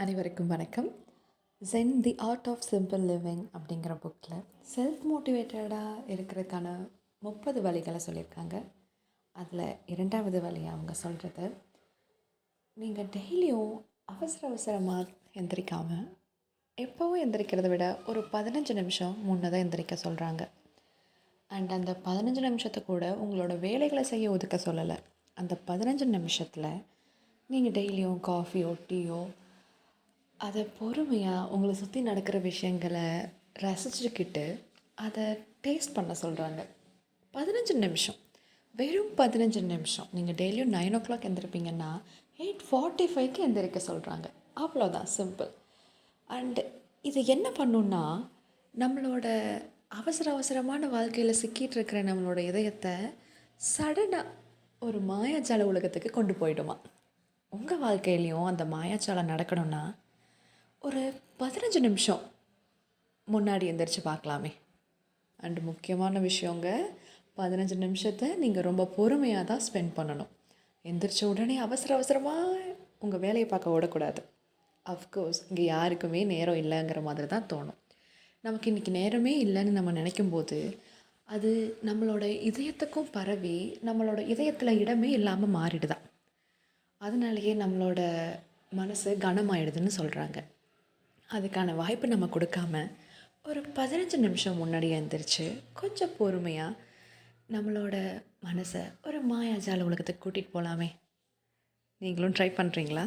அனைவருக்கும் வணக்கம். Zen the art of simple living அப்படிங்கிற புக்கில் செல்ஃப் மோட்டிவேட்டடாக இருக்கிறதுக்கான முப்பது வழிகளை சொல்லியிருக்காங்க. அதில் இரண்டாவது வழியை அவங்க சொல்கிறது நீங்கள் டெய்லியும் அவசர அவசரமாக எந்திரிக்காமல் எப்போவும் எந்திரிக்கிறத விட ஒரு பதினஞ்சு நிமிஷம் முன்னதாக எந்திரிக்க சொல்கிறாங்க அண்ட் அந்த பதினஞ்சு நிமிஷத்தை கூட உங்களோட வேலைகளை செய்ய ஒதுக்க சொல்லலை. அந்த பதினஞ்சு நிமிஷத்தில் நீங்கள் டெய்லியும் காஃபியோ டீயோ அதை பொறுமையாக உங்களை சுற்றி நடக்கிற விஷயங்களை ரசிச்சுக்கிட்டு அதை டேஸ்ட் பண்ண சொல்கிறாங்க பதினஞ்சு நிமிஷம். வெறும் பதினஞ்சு நிமிஷம். நீங்கள் டெய்லியும் நைன் ஓ கிளாக் எழுந்திருப்பீங்கன்னா எயிட் ஃபார்ட்டி ஃபைவ்க்கு எந்திரிக்க சொல்கிறாங்க அவ்வளோதான் சிம்பிள் அண்டு இது என்ன பண்ணுன்னா நம்மளோட அவசர அவசரமான வாழ்க்கையில் சிக்கிட்டு இருக்கிற நம்மளோட இதயத்தை சடனாக ஒரு மாயாஜால உலகத்துக்கு கொண்டு போயிடுமா? உங்கள் வாழ்க்கையிலையும் அந்த மாயாஜாலம் நடக்கணும்னா ஒரு பதினஞ்சு நிமிஷம் முன்னாடி எந்திரிச்சு பார்க்கலாமே. அண்டு முக்கியமான விஷயங்க பதினஞ்சு நிமிஷத்தை நீங்கள் ரொம்ப பொறுமையாக தான் ஸ்பெண்ட் பண்ணணும். எந்திரிச்ச உடனே அவசர அவசரமாக உங்கள் வேலையை பார்க்க ஓடக்கூடாது. அஃப்கோர்ஸ் இங்கே யாருக்குமே நேரம் இல்லைங்கிற மாதிரி தான் தோணும். நமக்கு இன்றைக்கி நேரமே இல்லைன்னு நம்ம நினைக்கும்போது அது நம்மளோட இதயத்துக்கும் பரவி நம்மளோட இதயத்தில் இடமே இல்லாமல் மாறிடுதான். அதனாலேயே நம்மளோட மனசு கனமாயிடுதுன்னு சொல்கிறாங்க அதுக்கான வாய்ப்பு நம்ம கொடுக்காம ஒரு பதினஞ்சு நிமிஷம் முன்னாடி எழுந்திரிச்சு கொஞ்சம் பொறுமையாக நம்மளோட மனசை ஒரு மாயாஜால உலகத்துக்கு கூட்டிகிட்டு போகலாமே நீங்களும் ட்ரை பண்ணுறீங்களா